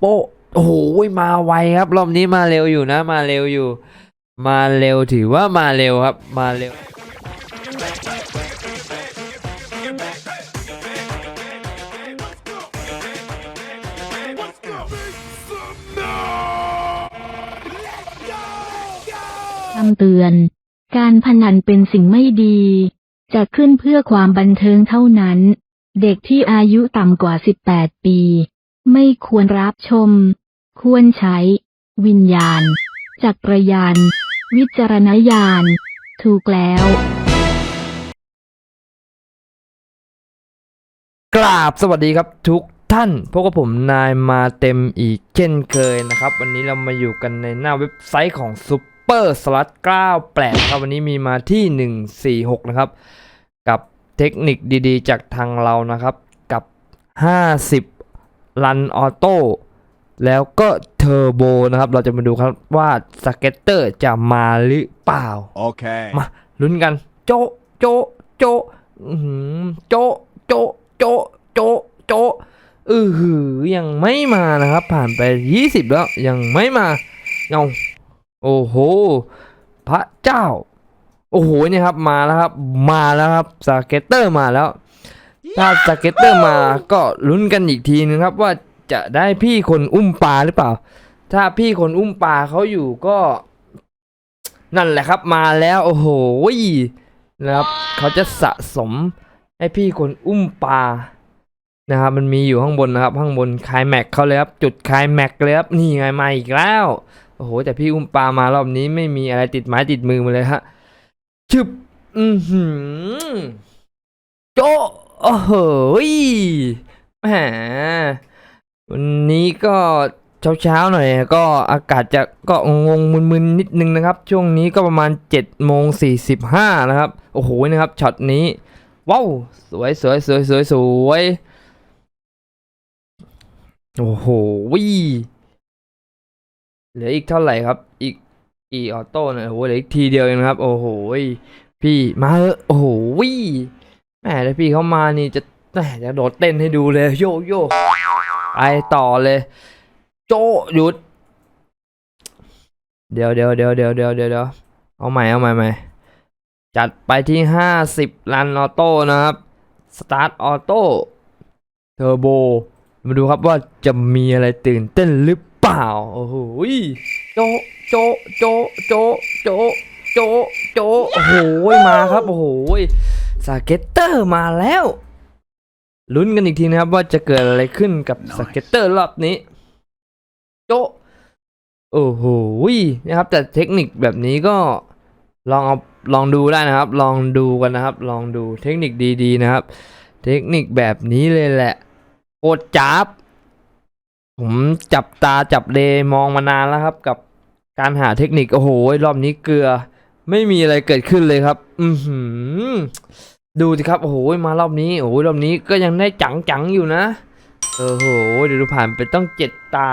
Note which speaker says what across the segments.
Speaker 1: โป๊ะโอ้โหมาไวครับ รอบนี้มาเร็วอยู่นะ มาเร็วอยู่ มาเร็วถือว่ามาเร็วครับ มาเร็ว
Speaker 2: คำเตือน การพนันเป็นสิ่งไม่ดี จะขึ้นเพื่อความบันเทิงเท่านั้น เด็กที่อายุต่ำกว่า 18 ปี ไม่ควรรับชม ควรใช้ วิญญาณ จักรยาน วิจารณญาณ ถูกแล้ว
Speaker 1: กราบสวัสดีครับทุกท่านพบกับผมนายมาเต็มอีกเช่นเคยนะครับ วันนี้เรามาอยู่กันในหน้าเว็บไซต์ของซูเปอร์สลัด98ครับวันนี้มีมาที่ 146 นะครับ กับเทคนิคดีๆ จากทางเรานะครับกับ 50 รันออโต้แล้วก็เทอร์โบนะครับ เราจะมาดูครับว่าสเก็ตเตอร์จะมาหรือเปล่า
Speaker 3: Okay.
Speaker 1: มาลุ้นกัน โจะโจะโจะอื้อหือโจะโจะโจะโจะโจะอือหือยังไม่มานะครับ ผ่านไป 20 แล้วยังไม่มาเงาโอ้โห พระเจ้า โอ้โหเนี่ยครับมาแล้วครับ มาแล้วครับสเก็ตเตอร์มาแล้ว ถ้าสเก็ตเตอร์มาก็ลุ้นกันอีกทีนึงครับว่าจะได้พี่คนอุ้มปลาหรือเปล่า ถ้าพี่คนอุ้มปลาเขาอยู่ก็ นั่นแหละครับมาแล้วโอ้โหนะครับเขาจะสะสมให้พี่คนอุ้มปลานะครับมันมีอยู่ข้างบนนะครับ ข้างบนคายแม็กเขาเลยครับจุดคายแม็กเลยครับนี่ไงมาอีกแล้วโอ้โหแต่พี่อุ้มปลามารอบนี้ไม่มีอะไรติดไม้ติดมือมาเลยฮะชึบอือหือโจ โอ้โหแหมวันนี้ก็เช้าๆหน่อยก็อากาศจะก็งงมึนๆนิดนึงนะครับ ช่วงนี้ก็ประมาณ7โมง45นะครับ โอ้โหนะครับช็อตนี้ ว้าว สวยสวยสวยสวยสวยโอ้โหวิเหลืออีกเท่าไหร่ครับ อีกอีออโต้เนี่ยโอ้โหเหลืออีกทีเดียวเองนะครับ โอ้โหพี่มาเถอโอ้โหวิ แหมแล้วพี่เขามานี่จะแหมจะโดดเต้นให้ดูเลยโยโย่ไปต่อเลย โจหยุด เดี๋ยวเดี๋ยวเดี๋ยวเดี๋ยวเดี๋ยวเดี๋ยวเดี๋ยวเอาใหม่เอาใหม่ใหม่จัดไปที่ห้าสิบรันออโต้นะครับสตาร์ทออโต้เทอร์โบมาดูครับว่าจะมีอะไรตื่นเต้นหรือเปล่า โอ้โหโจโจโจโจโจโจโจโอ้โหมาครับ โอ้โห สเก็ตเตอร์มาแล้ว ลุ้นกันอีกทีนะครับว่าจะเกิดอะไรขึ้นกับสเก็ตเตอร์รอบนี้โจะโอ้โหนะครับ แต่เทคนิคแบบนี้ก็ลองเอาลองดูได้นะครับ ลองดูกันนะครับ ลองดูเทคนิคดีๆนะครับ เทคนิคแบบนี้เลยแหละโคตรจับผมจับตาจับเลมองมานานแล้วครับ กับการหาเทคนิคโอ้โหรอบนี้เกลือ ไม่มีอะไรเกิดขึ้นเลยครับ อือหือ ดูสิครับ โอ้โห มารอบนี้ โอ้โห รอบนี้ก็ยังได้จังๆอยู่นะ โอ้โห เดี๋ยวดูผ่านไปต้องเจ็ดตา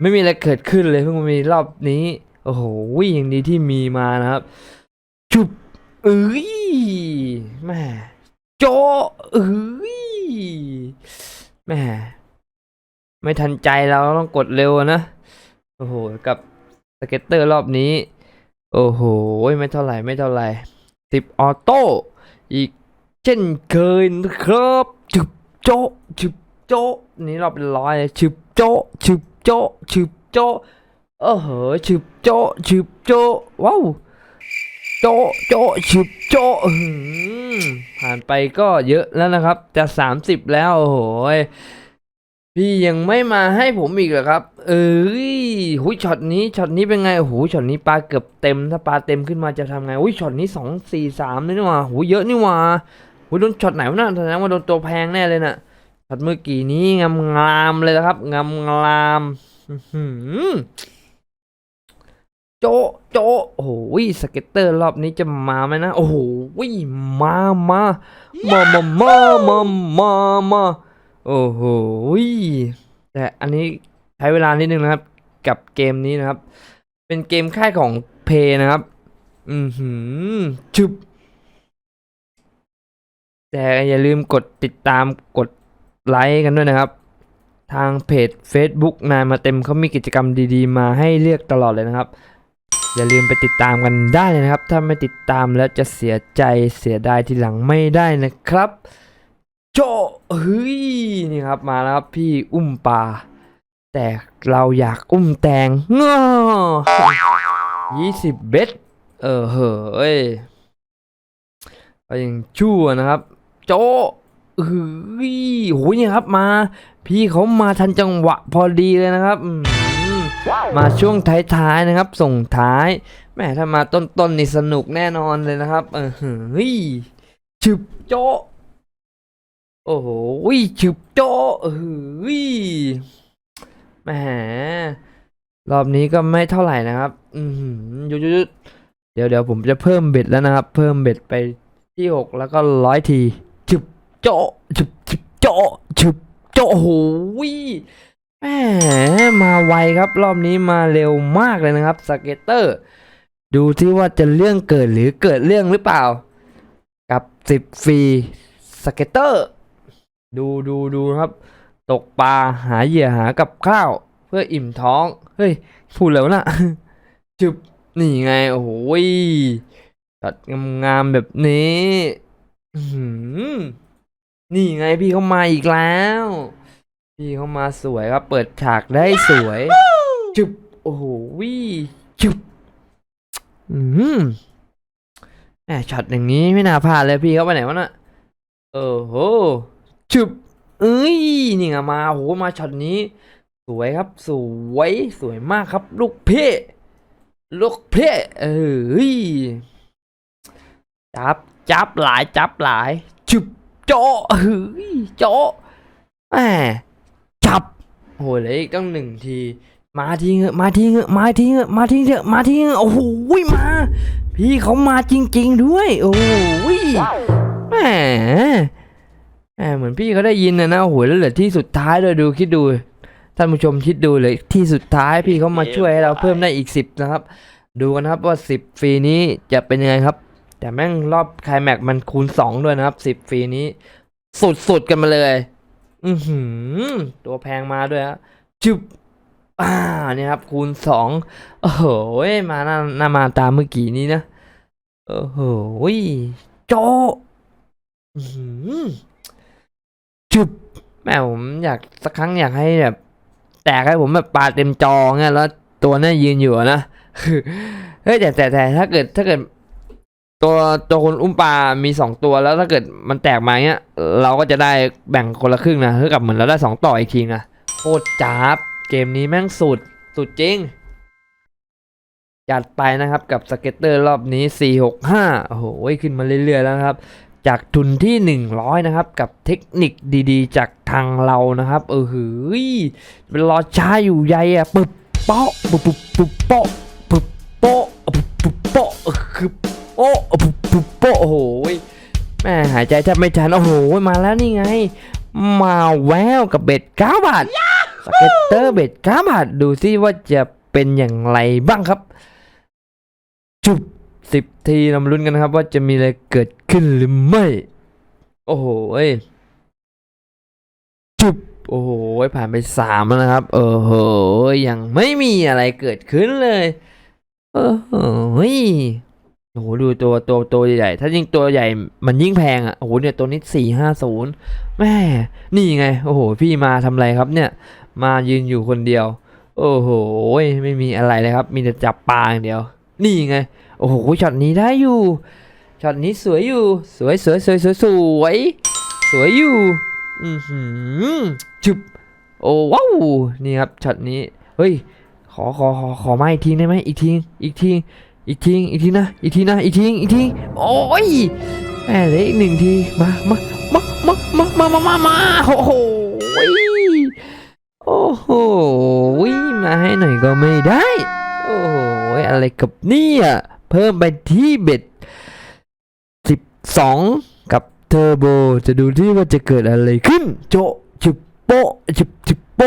Speaker 1: ไม่มีอะไรเกิดขึ้นเลยเพิ่งมีรอบนี้ โอ้โหอย่างดีที่มีมานะครับชุบเอ้ยแม่โจเอ้ยแม่ไม่ทันใจเราต้องกดเร็วนะ โอ้โห กับสเก็ตเตอร์รอบนี้ โอ้โห ไม่เท่าไหร่ ไม่เท่าไหร่สิบออโต้ อีกเช่นเคยนะครับจุบโจจุบโจนี่เราเป็นร้อยเลยชุบโจจุบโจจุบโจเออเหอจุบโจจุบโจว้าวโจโจะชุบโจ้ผ่านไปก็เยอะแล้วนะครับ จะสามสิบแล้วโอ้โห พี่ยังไม่มาให้ผมอีกเหรอครับ เอ้ยหุยช็อตนี้ช็อตนี้เป็นไงโอ้โหช็อตนี้ปลาเกือบเต็ม ถ้าปลาเต็มขึ้นมาจะทำไงอุ้ยช็อตนี้สองสี่สามเลยนี่หว่าโหเยอะนี่หว่าโหโดนช็อตไหนวะน่ะแสดงว่าโดนตัวแพงแน่เลยนะ่ะช็อตเมื่อกี้นี้งามงามเลยนะครับงามงามโจโจโอ้โหสเก็ตเตอร์รอบนี้จะมาไหมนะ โอ้โหมามามามามามา โอ้โหแต่อันนี้ใช้เวลานิดนึงนะครับ กับเกมนี้นะครับ เป็นเกมค่ายของเพนะครับ อือหือชึบแต่อย่าลืมกดติดตามกดไลค์กันด้วยนะครับ ทางเพจ Facebook นายมาเต็มเขามีกิจกรรมดีๆ มาให้เลือกตลอดเลยนะครับ อย่าลืมไปติดตามกันได้เลยนะครับ ถ้าไม่ติดตามแล้วจะเสียใจเสียดายทีหลังไม่ได้นะครับ โจเฮ้ยนี่ครับมาแล้วครับพี่อุ้มปลาแต่เราอยากอุ้มแตงง้อยี่สิบเบ็ดเออเฮ้ยก็ยังชั่วนะครับ โจเฮ้ยโหเนี่ยครับมา พี่เขามาทันจังหวะพอดีเลยนะครับมาช่วงท้ายๆนะครับ ส่งท้ายแม่ถ้ามาต้นๆนี่สนุกแน่นอนเลยนะครับ เออเฮ้ยฉึบโจ อ้โหฉึบโจเฮ้ยแหมรอบนี้ก็ไม่เท่าไหร่นะครับ อืมยุดยุดหยุดเดี๋ยวเดี๋ยวผมจะเพิ่มเบ็ดแล้วนะครับ เพิ่มเบ็ดไปที่หกแล้วก็ร้อยทีฉึบโจฉึบฉึบโจฉึบโจโอ้โหแหมมาไวครับรอบนี้มาเร็วมากเลยนะครับสเก็ตเตอร์ ดูที่ว่าจะเรื่องเกิดหรือเกิดเรื่องหรือเปล่า กับสิบฟรีสเก็ตเตอร์ ดูดูดูนะครับ ตกปลาหาเหยื่อหากับข้าว เพื่ออิ่มท้อง เฮ้ยพูดแล้วนะจุบนี่ไง โอ้โหยตัดงามๆแบบนี้อื้อหือนี่ไงพี่เขามาอีกแล้ว พี่เขามาสวยครับ เปิดฉากได้สวย จุบโอ้โหวิจุบอืมแหมช็อตอย่างนี้ไม่น่าพลาดเลยพี่เขาไปไหนวะน่ะเออโห จุบเอ้ยนี่ไงมาโหมาช็อตนี้ สวยครับ สวยสวยมากครับ ลูกเพ่ลูกเพ่เอ้ยจับจับหลายจับหลายจุบโจเฮ้ยโจแหมจับโหเลืออีกต้องหนึ่งที มาทีเถอะมาทีเถอะมาทีเถอะมาทีเถอะมาทีเถอะโอ้โหมา พี่เขามาจริง ๆ ด้วย โอ้โหแหมแหม เหมือนพี่เขาได้ยินนะนะโอ้โหแล้วเหลือที่สุดท้ายเลยดูคิดดูท่านผู้ชมคิดดูเลยที่สุดท้ายพี่เขามาช่วยให้เราเพิ่มได้อีกสิบนะครับ ดูกันครับว่าสิบฟรีนี้จะเป็นยังไงครับ แต่แม่งรอบคลแม็กมันคูณสองด้วยนะครับสิบฟรีนี้ สุดๆกันมาเลย อือหือตัวแพงมาด้วยฮะจุบอ่าเนี่ยครับ คูณสองโอ้โหมาหน้าหน้ามาตามเมื่อกี้นี้นะโอ้โหโจอื้อหือ จุบแม่ผมอยากสักครั้งอยากให้แบบ แตกให้ผมแบบปาเต็มจอเงี้ยแล้วตัวนี่ยยืนอยู่นะเฮ้ยแต่แต่แต่ถ้าเกิดถ้าเกิด ตัวตัวคนอุ้มปลา มีสองตัวแล้วถ้าเกิดมันแตกมาเงี้ย เราก็จะได้แบ่งคนละครึ่งนะเท่ากับเหมือนเราได้สองต่ออีกทีนะโคตรจ้าบเกมนี้แม่งสุดสุดจริง จัดไปนะครับกับสเก็ตเตอร์รอบนี้ 465 โอ้โหขึ้นมาเรื่อยๆแล้วครับ จากทุนที่ 100 นะครับ กับเทคนิคดีๆ จากทางเรานะครับเออหือเป็นรอช้าอยู่ใยอะปึ๊บเปาะปึ๊บปึ๊บปึ๊บเปาะปึ๊บโปะปึ๊บปึ๊บเปาะเออคือโอ้ปึ๊บปึ๊บโปะโอ้โหแม่หายใจแทบไม่ทันโอ้โหมาแล้วนี่ไง มาแววกับเบ็ด9บาทสเก็ตเตอร์เบ็ด9บาทดูซิว่าจะเป็นอย่างไรบ้างครับ จุบ สิบทีเรามาลุ้นกันนะครับว่าจะมีอะไรเกิดขึ้นหรือไม่ โอ้โหจุบโอ้โหผ่านไปสามแล้วนะครับ เออโหยังไม่มีอะไรเกิดขึ้นเลยเออโหยโอ้โหดูตัวตัวตัวใหญ่ถ้ายิ่งตัวใหญ่มันยิ่งแพงอะโอ้โหเนี่ยตัวนี้สี่ห้าศูนย์แม่นี่ไง โอ้โห พี่มาทำอะไรครับเนี่ย มายืนอยู่คนเดียว โอ้โหยไม่มีอะไรเลยครับ มีแต่จับปลาอย่างเดียว นี่ไง โอ้โหช็อตนี้ได้อยู่ ช็อตนี้สวยอยู่ สวยสวยสวยสวยสวยสวยอยู่ อือหือจุบโอ้ว้าว นี่ครับช็อตนี้ เฮ้ย ขอขอขอขอมาอีกทีได้ไหมอีกที อีกที อีกที อีกทีนะ อีกทีนะ อีกที อีกที โอ้ยแหมเลยอีกหนึ่งที มามามามามามามามามาโอ้โหโอ้โหมาให้หน่อยก็ไม่ได้ โอ้โห อะไรกับเนี่ยเพิ่มไปที่เบ็ดสิบสองกับเทอร์โบจะดูที่ว่าจะเกิดอะไรขึ้น โจะจุบโปจุบจุบโป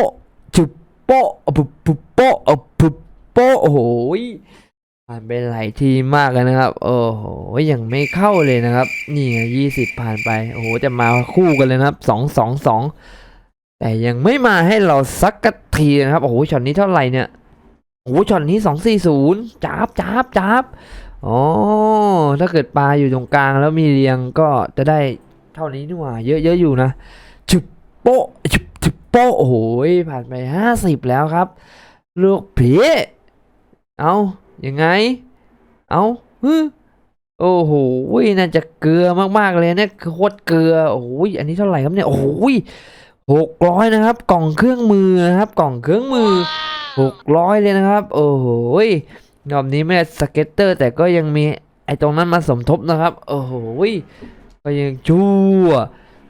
Speaker 1: จุบโปอะปุบปุบโปอะปุบโปโอ้โหผ่านไปหลายทีมากเลยนะครับ โอ้โหยังไม่เข้าเลยนะครับ นี่ยี่สิบผ่านไป โอ้โหจะมาคู่กันเลยนะครับสองสองสองแต่ยังไม่มาให้เราสักกะทีนะครับ โอ้โหช็อตนี้เท่าไหร่เนี่ย โอ้โหช็อตนี้สองสี่ศูนย์จับจับจับอ๋อถ้าเกิดปลาอยู่ตรงกลางแล้วมีเรียงก็จะได้เท่านี้นี่หว่า เยอะเยอะอยู่นะจุบโปะจุบจุบโปะโอ้โหผ่านไปห้าสิบแล้วครับ ลูกผีเอายังไง เอาฮึโอ้โหน่าจะเกลือมากๆเลยเนี่ยโคตรเกลือโอ้โหอันนี้เท่าไหร่ครับเนี่ยโอ้โหหกร้อยนะครับ กล่องเครื่องมือนะครับ กล่องเครื่องมือ หกร้อยเลยนะครับ โอ้โหรอบนี้ไม่ได้สเก็ตเตอร์ แต่ก็ยังมีไอ้ตรงนั้นมาสมทบนะครับ โอ้โหก็ยังชั่ว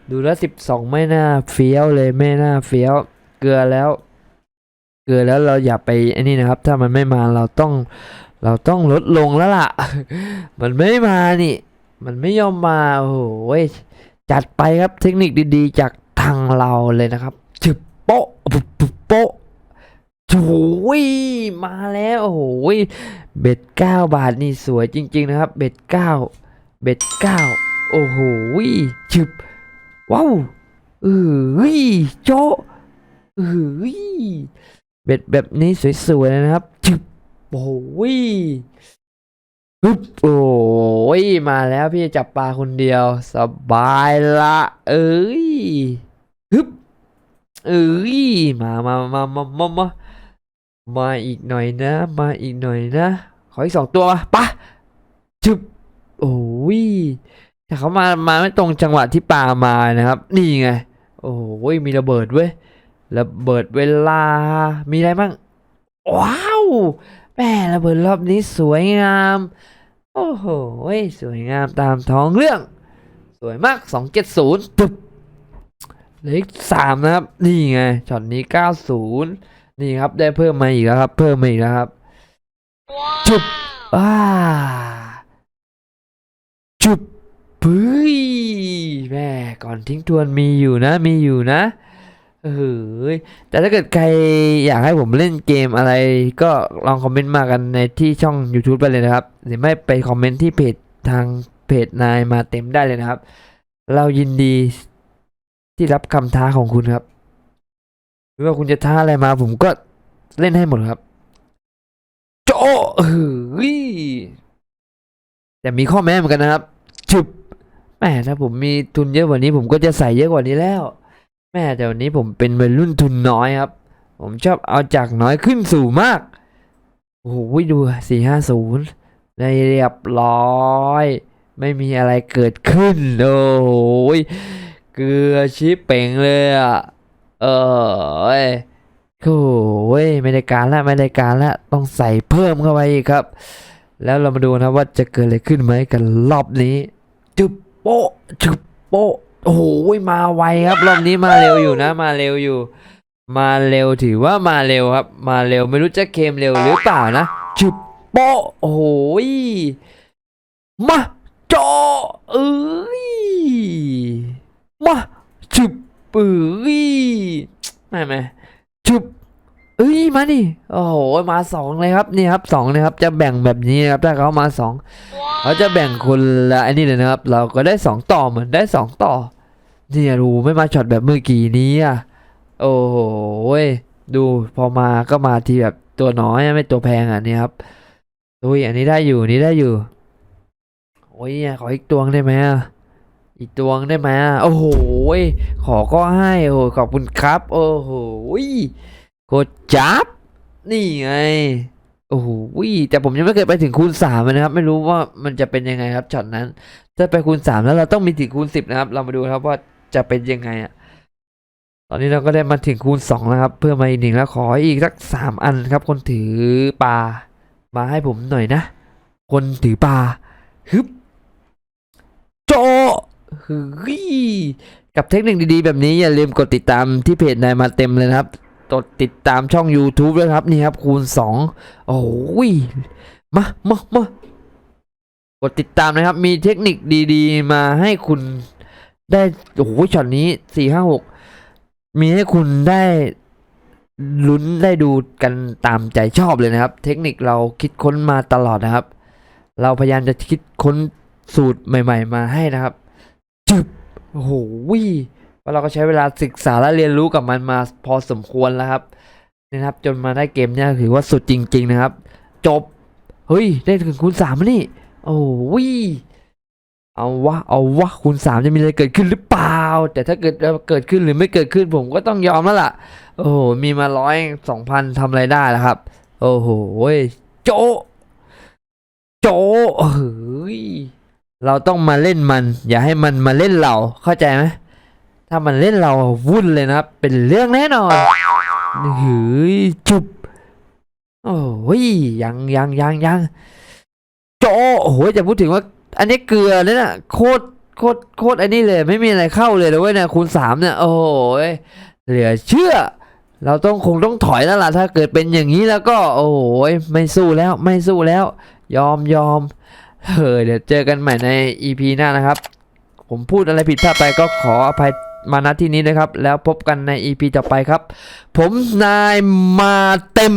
Speaker 1: ดูแล้วสิบสองไม่น่าเฟี้ยวเลยไม่น่าเฟี้ยว เกลือแล้ว เกลือแล้วเราอย่าไปไอ้นี่นะครับ ถ้ามันไม่มาเราต้อง เราต้องลดลงแล้วล่ะ มันไม่มานี่ มันไม่ยอมมา โอ้โหจัดไปครับเทคนิคดีๆ จากทางเราเลยนะครับจึบโป๊ะปุ๊บบโป๊ะ โอ้ยมาแล้วโอ้โหยเบ็ดเก้าบาทนี่สวยจริง ๆ นะครับ เบ็ดเก้าเบ็ดเก้าโอ้โหยจึบว้าวเอ้ยโจเอ้ยเบ็ดแบบนี้สวยๆนะครับจึบโอ้ยฮึบโอ้ยมาแล้วพี่จับปลาคนเดียว สบายละเอ้ยฮึบเอ้ยมามามามามา มาอีกหน่อยนะ มาอีกหน่อยนะ ขออีกสองตัวปะจึบโอ้ยแต่เขามามาไม่ตรงจังหวะที่ปลามานะครับ นี่ไง โอ้ยมีระเบิดเว้ยระเบิดเวลา มีอะไรบ้างว้าวแม่ระเบิดรอบนี้สวยงาม โอ้โหสวยงามตามท้องเรื่อง สวยมาก 270ปึ๊บเหลืออีกสามนะครับ นี่ไงช็อตนี้ 90 นี่ครับได้เพิ่มมาอีกแล้วครับ เพิ่มมาอีกแล้วครับจุบว้าจุบเฮ้ยแม่ก่อนทิ้งทวนมีอยู่นะ มีอยู่นะเออแต่ถ้าเกิดใครอยากให้ผมเล่นเกมอะไร ก็ลองคอมเมนต์มากันในที่ช่อง YouTube ไปเลยนะครับ หรือไม่ไปคอมเมนต์ที่เพจทางเพจนายมาเต็มได้เลยนะครับ เรายินดีที่รับคำท้าของคุณครับ ไม่ว่าคุณจะท้าอะไรมา ผมก็เล่นให้หมดครับ โจเฮ้ยแต่มีข้อแม้เหมือนกันนะครับจุบแหมถ้าผมมีทุนเยอะกว่านี้ ผมก็จะใส่เยอะกว่านี้แล้ว แม่แต่วันนี้ผมเป็นวัยรุ่นทุนน้อยครับ ผมชอบเอาจากน้อยขึ้นสู่มากโอ้โหดูสี่ห้าศูนย์ได้เรียบร้อย ไม่มีอะไรเกิดขึ้นโอ้โหเกลือชิปเป่งเลยอะ เออโอ้ยไม่ได้การละไม่ได้การละต้องใส่เพิ่มเข้าไปอีกครับ แล้วเรามาดูนะว่าจะเกิดอะไรขึ้นไหมกันรอบนี้ จุบโป๊จุบโป๊โอ้โหมาไวครับ รอบนี้มาเร็วอยู่นะ มาเร็วอยู่ มาเร็วถือว่ามาเร็วครับ มาเร็วไม่รู้จะเคมเร็วหรือเปล่านะจุบโป๊โอ้โหมาจอเอ้ยมาจุบ เอ้ยไม่ไม่จุบเอ้ยมาดิโอ้โหมาสองเลยครับนี่ครับสองนะครับจะแบ่งแบบนี้นะครับถ้าเขามาสองเขาจะแบ่งคนละอันนี้เลยนะครับ เราก็ได้สองต่อเหมือนได้สองต่อเนี่ยดูไม่มาช็อตแบบเมื่อกี้นี้อะโอ้โหดูพอมาก็มาทีแบบตัวน้อยไม่ตัวแพงอะนี่ครับอุ้ยอันนี้ได้อยู่นี้ได้อยู่โอ้ยขออีกตวงได้ไหมอะ อีกตวงได้ไหมโอ้โห ขอก็ให้โอ้ขอบคุณครับ โอ้โหยกดจับ นี่ไง โอ้โหแต่ผมยังไม่เคยไปถึงคูณสามนะครับ ไม่รู้ว่ามันจะเป็นยังไงครับช็อตนั้น ถ้าไปคูณสามแล้วเราต้องมีถึงคูณสิบนะครับ เรามาดูครับว่าจะเป็นยังไงอะ ตอนนี้เราก็ได้มาถึงคูณสองแล้วครับ เพิ่มมาอีกหนึ่งแล้วขออีกสักสามอันครับ คนถือปลามาให้ผมหน่อยนะ คนถือปลาฮึบโจ ฮึกับเทคนิคดีๆ แบบนี้อย่าลืมกดติดตามที่เพจนายมาเต็มเลยนะครับกดติดตามช่อง YouTube ด้วยครับนี่ครับ คูณสองโอ้ยมามามากดติดตามนะครับ มีเทคนิคดีๆ มาให้คุณได้ โอ้โหช็อตนี้สี่ห้าหกมีให้คุณได้ลุ้นได้ดูกันตามใจชอบเลยนะครับ เทคนิคเราคิดค้นมาตลอดนะครับ เราพยายามจะคิดค้นสูตรใหม่ ๆ มาให้นะครับ จึบโอ้โหว่าเราก็ใช้เวลาศึกษาและเรียนรู้กับมันมาพอสมควรแล้วครับนะครับ จนมาได้เกมเนี่ยถือว่าสุดจริง ๆ นะครับ จบ เฮ้ย ได้ถึงคูณสามแล้วนี่ โอ้ยเอาวะ เอาวะ คูณสามจะมีอะไรเกิดขึ้นหรือเปล่า แต่ถ้าเกิดเกิดขึ้นหรือไม่เกิดขึ้นผมก็ต้องยอมแล้วล่ะ โอ้โห มีมาร้อยสองพันทำอะไรได้ล่ะครับ โอ้โหโจะโจะเฮ้ย เราต้องมาเล่นมัน อย่าให้มันมาเล่นเราเข้าใจไหมถ้ามันเล่นเราวุ่นเลยนะครับ เป็นเรื่องแน่นอนเฮ้ยจุบโอ้ยยังยังยังยังโจโอ้โหจะพูดถึงว่า อันนี้เกลือเลยนะโคตรโคตรโคตรอันนี้เลย ไม่มีอะไรเข้าเลยนะเว้ยนี่ยคูณสามเนี่ย โอ้ยเหลือเชื่อ เราต้องคงต้องถอยแล้วล่ะถ้าเกิดเป็นอย่างนี้แล้วก็ โอ้ยไม่สู้แล้วไม่สู้แล้ว ยอมยอม เฮ้ยเดี๋ยวเจอกันใหม่ใน EP หน้านะครับ ผมพูดอะไรผิดพลาดไปก็ขออภัยมาณที่นี้นะครับ แล้วพบกันใน EP ต่อไปครับ ผมนายมาเต็ม